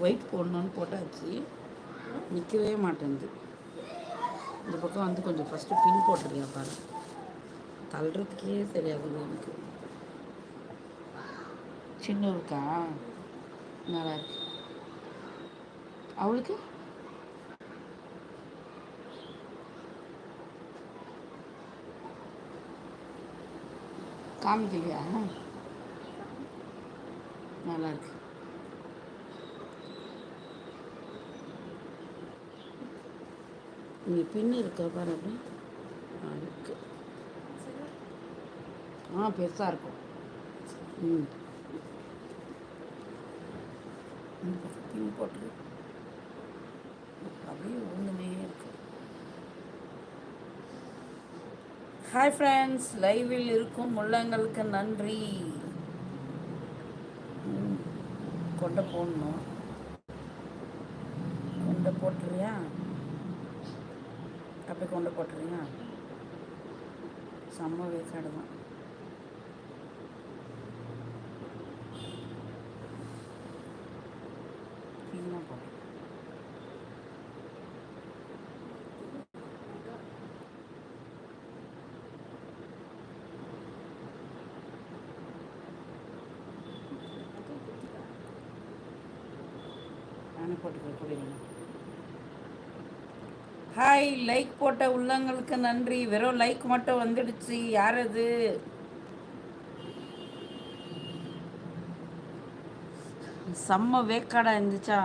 White போடணுன்னு போட்டாச்சு. நிற்கவே மாட்டேங்குது இந்த பக்கம் வந்து கொஞ்சம் ஃபஸ்ட்டு பின் போட்டுருக்கேன் பாரு தள்ளுறதுக்கே சரியாகுது எனக்கு. சின்னவருக்கா நல்லா இருக்கு. அவளுக்கு? காமிக்கலையா? நல்லா இருக்கு. இங்கே பின்னு இருக்கா பாரு அப்படி இருக்கு. ஆ பெருசாக இருக்கும். ம். இந்த பக்கம் பின் போட்டு அப்படியே ஒன்றுமே இருக்கு. ஹாய் ஃப்ரெண்ட்ஸ் லைவில் இருக்கும் உள்ளங்களுக்கு நன்றி. ம், கொண்டை போடணும். கொண்டை போட்டுறியா? அப்படி கொண்டு போட்டுறியா செம்ம வேஸ்டாடு தான் க்ளீனாக போட்டு நானே போட்டுக்கிறேன் குடிங்க ஹாய் லைக் போட்ட உள்ளங்களுக்கு நன்றி. வெறும் லைக் மட்டும் வந்துடுச்சு. யார் அது செம்ம வேக்காடா இருந்துச்சா?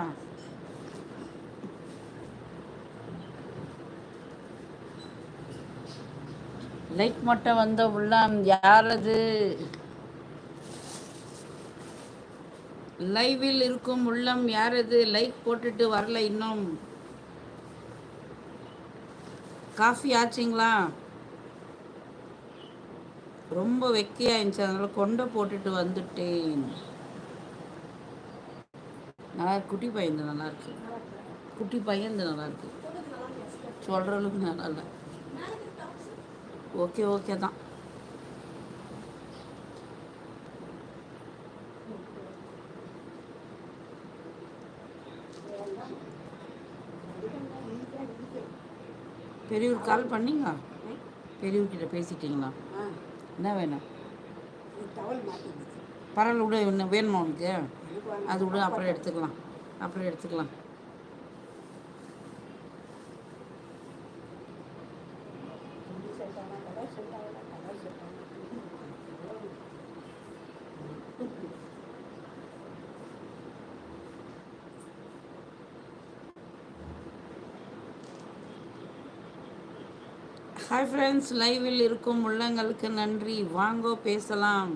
லைக் மட்டும் வந்த உள்ளம் யாரது? லைவில் இருக்கும் உள்ளம் யாரது? லைக் போட்டுட்டு வரல இன்னும். காஃபி ஆச்சுங்களா? ரொம்ப வெக்கையா இருந்துச்சு அதனால கொண்டை போட்டுட்டு வந்துட்டேன். நல்லா குட்டி பையன் நல்லா இருக்கு. குட்டி பையன் நல்லா இருக்கு. சொல்கிற அளவுக்கு நல்லா இல்லை. ஓகே ஓகே தான். பெரியவர் கால் பண்ணீங்க பெரியவர்கிட்ட பேசிட்டீங்களா? என்ன வேணும்? பரவாயில்ல விட என்ன வேணுமா உனக்கு? அது விட அப்புறம் எடுத்துக்கலாம். அப்புறம் எடுத்துக்கலாம். ஹாய் ஃப்ரெண்ட்ஸ் லைவில் இருக்கும் உள்ளங்களுக்கு நன்றி. வாங்கோ பேசலாம்.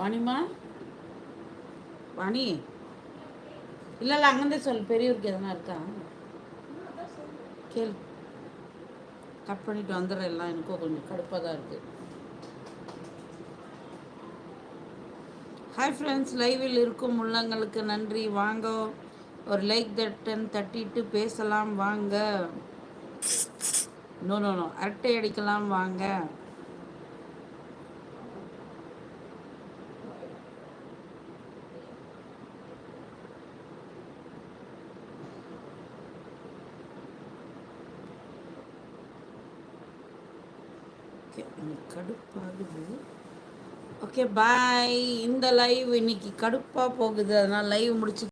வாணிமா வாணி? இல்லை இல்லை அங்கேருந்தே சொல் பெரியவருக்கு எதனா இருக்கா? கேள். கட் பண்ணிட்டு வந்துடுறேன் எல்லாம் எனக்கும் கொஞ்சம் கடுப்பாக தான் இருக்குது ஹாய் ஃப்ரெண்ட்ஸ் லைவில் இருக்கும் உள்ளங்களுக்கு நன்றி. வாங்க. ஒரு லைக் தட்டன் தட்டிட்டு பேசலாம் வாங்க. நோ நோ நோ அரட்டை அடிக்கலாம் வாங்க. ஓகே இன்னைக்கு கடுப்பாகுது. ஓகே பாய் இந்த லைவ் இன்னைக்கு கடுப்பாக போகுது. அதனால் லைவ் முடிச்சு